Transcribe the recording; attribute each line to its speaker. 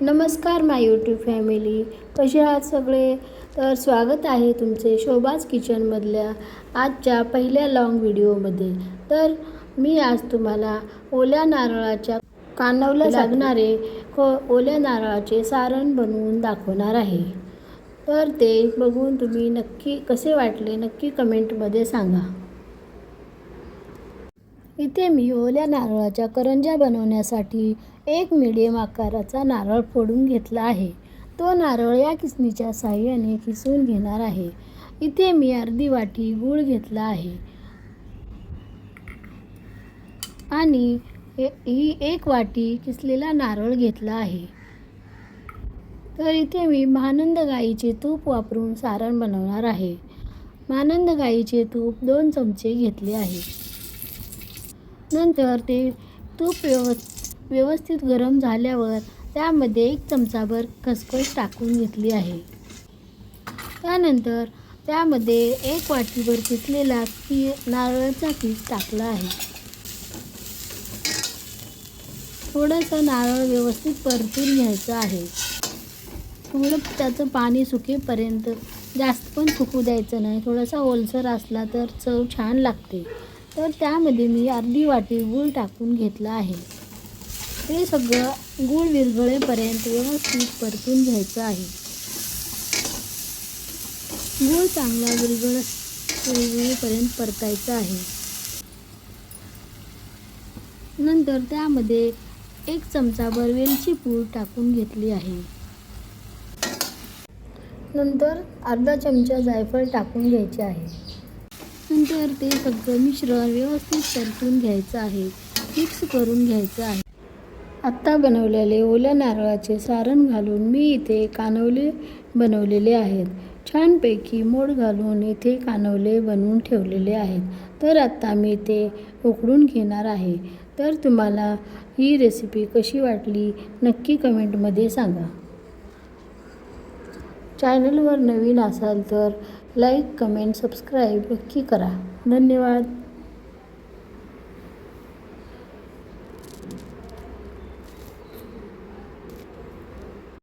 Speaker 1: नमस्कार माय YouTube family कसे आहात सगळे? तर स्वागत आहे तुमचे शोभाज किचनमधल्या आजच्या पहिल्या लाँग व्हिडिओमध्ये तर मी आज तुम्हाला ओल्या नारळाच्या कानवल्या लागणारे व ओल्या नारळाचे सारण बनवून दाखवणार आहे. तर ते बघून तुम्ही नक्की कसे वाटले नक्की कमेंटमध्ये सांगा. इथे मी ओल्या नारळाच्या करंज्या बनवण्यासाठी एक मिडियम आकाराचा नारळ फोडून घेतला आहे. तो नारळ या किसणीच्या साह्याने किसून घेणार आहे. इथे मी अर्धी वाटी गूळ घेतला आहे. आणि ही एक वाटी किसलेला नारळ घेतला आहे. तर इथे मी महानंद गाईचे तूप वापरून सारण बनवणार आहे. महानंद गाईचे तूप दोन चमचे घेतले आहे. नंतर ते तूप व्यव व्यवस्थित गरम झाल्यावर त्यामध्ये एक चमचाभर खसखस टाकून घेतली आहे. त्यानंतर त्यामध्ये एक वाटीभर किसलेला की नारळाचा पीठ टाकला आहे. थोडंसं नारळ व्यवस्थित परतून घ्यायचं आहे. थोडं त्याचं पाणी सुकेपर्यंत जास्त पण सुकू द्यायचं नाही. थोडासा ओलसर असला तर चव छान लागते. तर त्यामध्ये मी अर्धी वाटी गूळ टाकून घेतला आहे. हे सगळं गूळ विरघळेपर्यंत व्यवस्थित परतून घ्यायचं आहे. गूळ चांगला विरघळ विरघळेपर्यंत परतायचा आहे. नंतर त्यामध्ये एक चमचाभर वेलची पूड टाकून घेतली आहे. नंतर अर्धा चमचा जायफळ टाकून घ्यायचे आहे. नंतर ते सगळं मिश्रण व्यवस्थित परतून घ्यायचं आहे. मिक्स करून घ्यायचं आहे. आत्ता बनवलेले ओल्या नारळाचे सारण घालून मी इथे कानवले बनवलेले आहेत. छानपैकी मोड घालून इथे कानवले बनवून ठेवलेले आहेत. तर आत्ता मी ते उकडून घेणार आहे. तर तुम्हाला ही रेसिपी कशी वाटली नक्की कमेंटमध्ये सांगा. चॅनलवर नवीन असाल तर लाईक कमेंट सबस्क्राईब नक्की करा. धन्यवाद.